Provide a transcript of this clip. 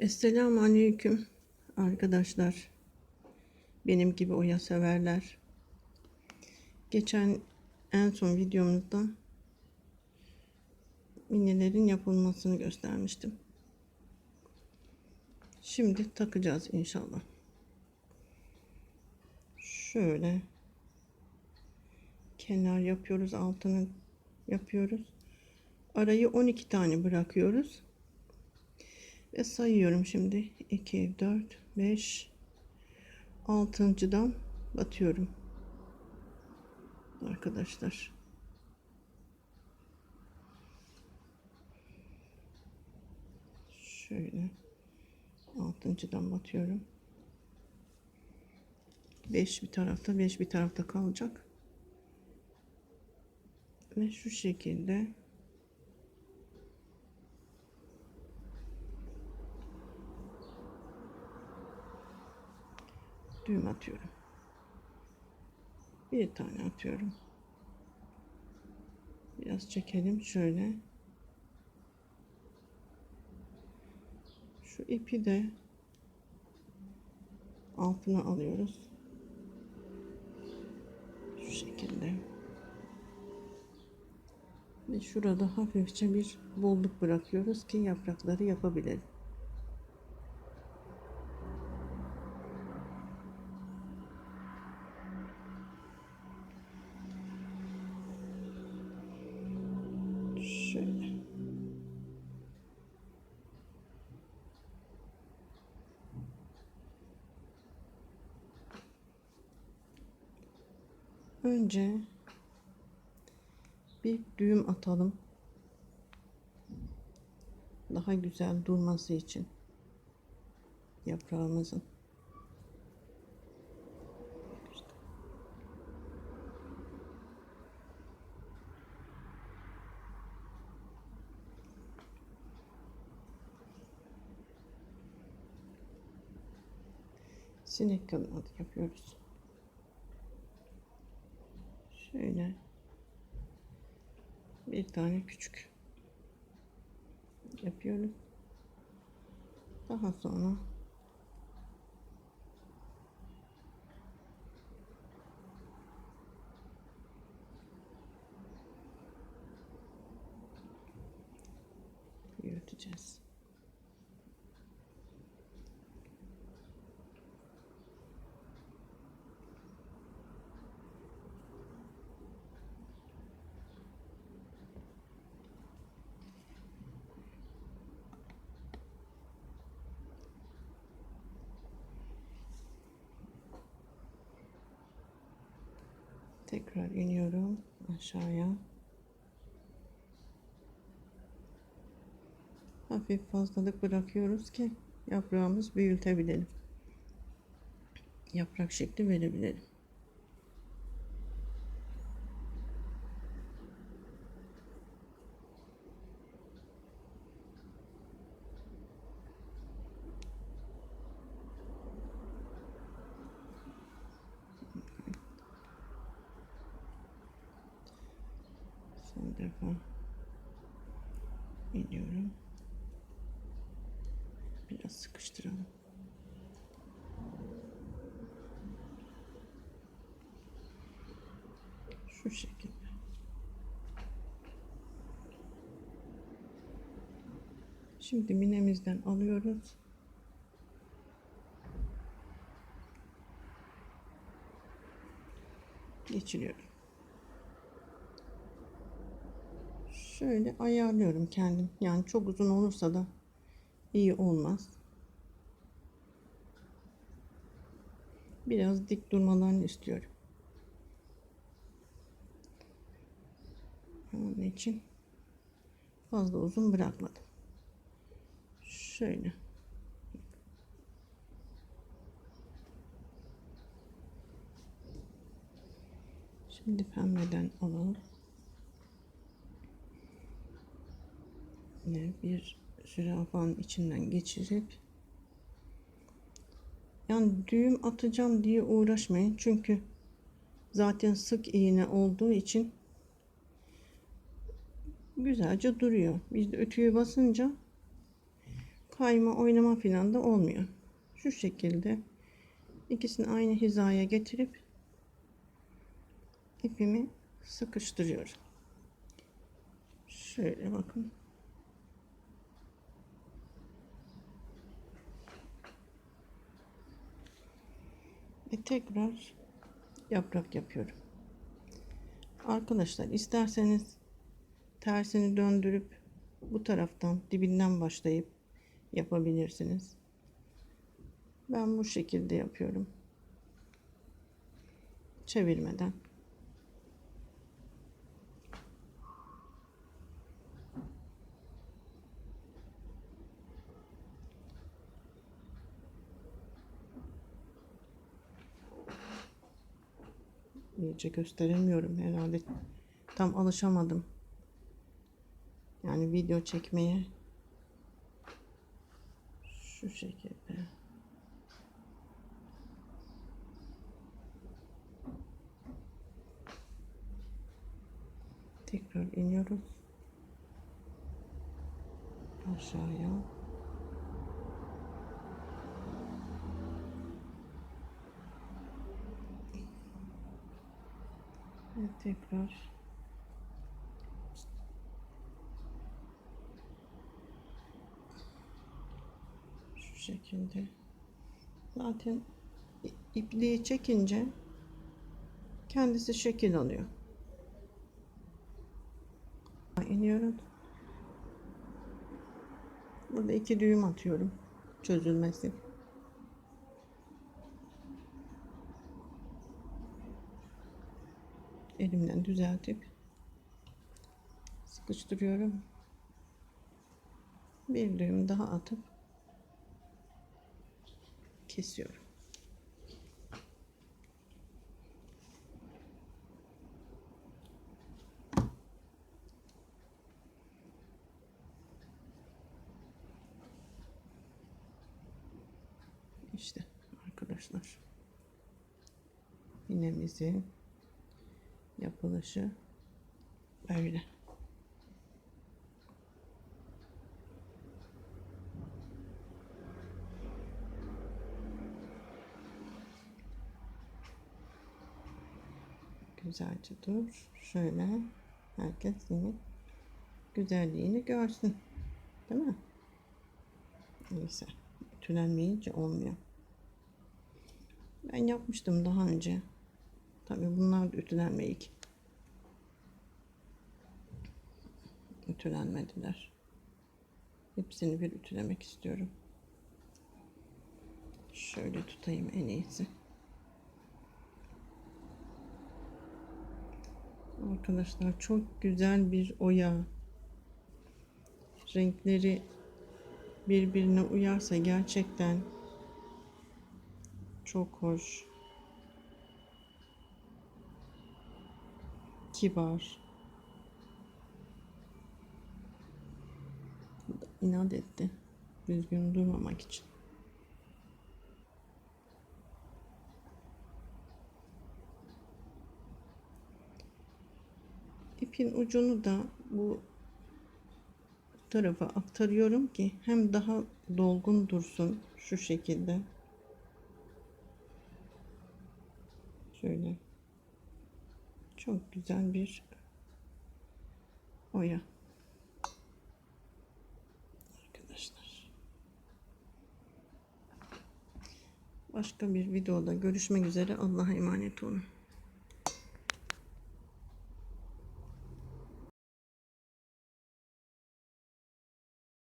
Esselamu Aleyküm arkadaşlar. Benim gibi oya severler. Geçen en son videomuzda minelerin yapılmasını göstermiştim. Şimdi takacağız inşallah. Şöyle kenar yapıyoruz, altını yapıyoruz. Arayı 12 tane bırakıyoruz. Ve sayıyorum şimdi. 2, 4, 5, 6.dan batıyorum. Arkadaşlar. Şöyle. 6.dan batıyorum. 5 bir tarafta, 5 bir tarafta kalacak. Ve şu şekilde düğüm atıyorum. Bir tane atıyorum. Biraz çekelim şöyle. Şu ipi de altına alıyoruz. Şu şekilde. Ve şurada hafifçe bir bolluk bırakıyoruz ki yaprakları yapabilelim. Şöyle. Önce bir düğüm atalım. Daha güzel durması için yaprağımızın. Sinek kanadı yapıyoruz. Şöyle bir tane küçük yapıyoruz. Daha sonra yürüteceğiz. Tekrar iniyorum aşağıya. Hafif fazlalık bırakıyoruz ki yaprağımız büyütebilelim. Yaprak şekli verebilelim. Defa iniyorum. Biraz sıkıştıralım. Şu şekilde. Şimdi minemizden alıyoruz. Geçiriyorum. Şöyle ayarlıyorum kendim. Yani çok uzun olursa da iyi olmaz. Biraz dik durmalarını istiyorum. Onun için fazla uzun bırakmadım. Şöyle. Şimdi pembeden alalım. Yine bir zürafanın içinden geçirip yani düğüm atacağım diye uğraşmayın. Çünkü zaten sık iğne olduğu için güzelce duruyor. Biz de ütüyü basınca kayma oynama falan da olmuyor. Şu şekilde ikisini aynı hizaya getirip ipimi sıkıştırıyorum. Şöyle bakın. Ve tekrar yaprak yapıyorum. Arkadaşlar isterseniz tersini döndürüp bu taraftan dibinden başlayıp yapabilirsiniz. Ben bu şekilde yapıyorum. Çevirmeden. İyice gösteremiyorum herhalde. Tam alışamadım. Yani video çekmeye. Şu şekilde. Tekrar iniyoruz. Aşağıya. Ve tekrar şu şekilde zaten ipliği çekince kendisi şekil alıyor. iniyorum. Burada iki düğüm atıyorum çözülmesi. Elimden düzeltip sıkıştırıyorum. Bir düğüm daha atıp kesiyorum. İşte arkadaşlar. Iğnemizin yapılışı böyle. Güzelce dur. Şöyle herkes yine güzelliğini görsün. Değil mi? Neyse. Tülenmeyince olmuyor. Ben yapmıştım daha önce. Tabii bunlar da ütülenmeyik. Ütülenmediler. Hepsini bir ütülemek istiyorum. Şöyle tutayım en iyisi. Arkadaşlar çok güzel bir oya. Renkleri birbirine uyarsa gerçekten çok hoş. Kibar. inat etti. Düzgün durmamak için. İpin ucunu da bu tarafa aktarıyorum ki hem daha dolgun dursun şu şekilde. Şöyle. Çok güzel bir oya. Arkadaşlar. Başka bir videoda görüşmek üzere. Allah'a emanet olun.